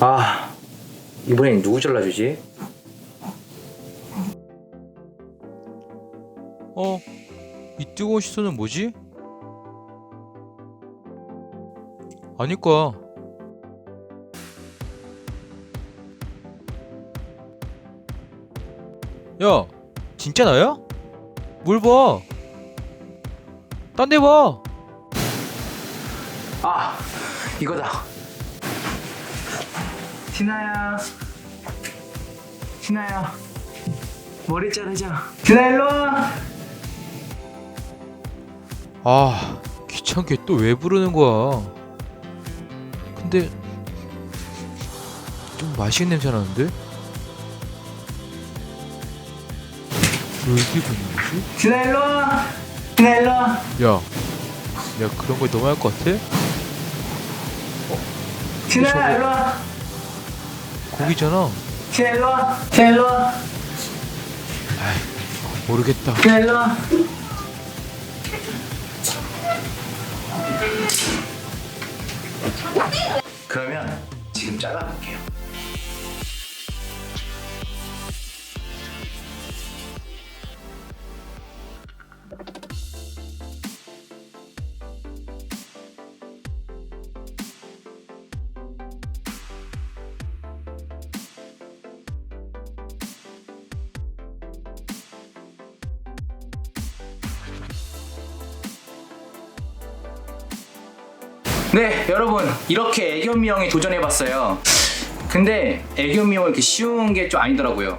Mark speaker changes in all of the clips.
Speaker 1: 아 이번엔 누구 잘라주지?
Speaker 2: 어? 이 뜨거운 시선은 뭐지? 아닐 거야. 야, 진짜 나야? 뭘 봐? 딴 데 봐.
Speaker 1: 아 이거다 티나야 티나야 머리 자르자 티나 일로와
Speaker 2: 아, 귀찮게 또 왜 부르는 거야? 근데 좀 맛있는 냄새 나는데? 왜 이렇게 부는 거지?
Speaker 1: 티나 일로와 티나 일로와
Speaker 2: 야, 야 그런 거 너무 할 것 같아?
Speaker 1: 티나야
Speaker 2: 저거-
Speaker 1: 일로와
Speaker 2: 고기잖아.
Speaker 1: 티나 일로와
Speaker 2: 모르겠다.
Speaker 1: 일로와 그러면 지금 잘라볼게요 네, 여러분 이렇게 애교 미용에 도전해봤어요. 근데 애교 미용이 이렇게 쉬운 게 좀 아니더라고요.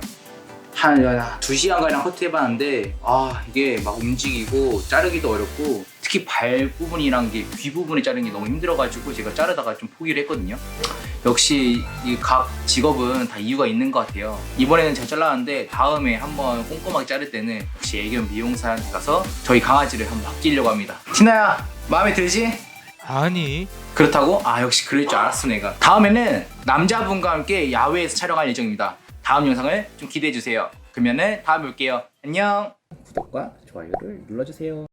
Speaker 1: 한두 시간 가량 커트 해봤는데 아 이게 막 움직이고 자르기도 어렵고 특히 발 부분이랑 게귀 부분에 자르는 게 너무 힘들어가지고 제가 자르다가 좀 포기를 했거든요. 역시 이 각 직업은 다 이유가 있는 것 같아요. 이번에는 제가 잘랐는데 다음에 한번 꼼꼼하게 자를 때는 역시 애교 미용사한테 가서 저희 강아지를 한번 맡기려고 합니다. 티나야 마음에 들지?
Speaker 2: 아니,
Speaker 1: 그렇다고? 아 역시 그럴 줄 알았어 내가. 다음에는 남자분과 함께 야외에서 촬영할 예정입니다. 다음 영상을 좀 기대해 주세요. 그러면은 다음에 볼게요. 안녕. 구독과 좋아요를 눌러주세요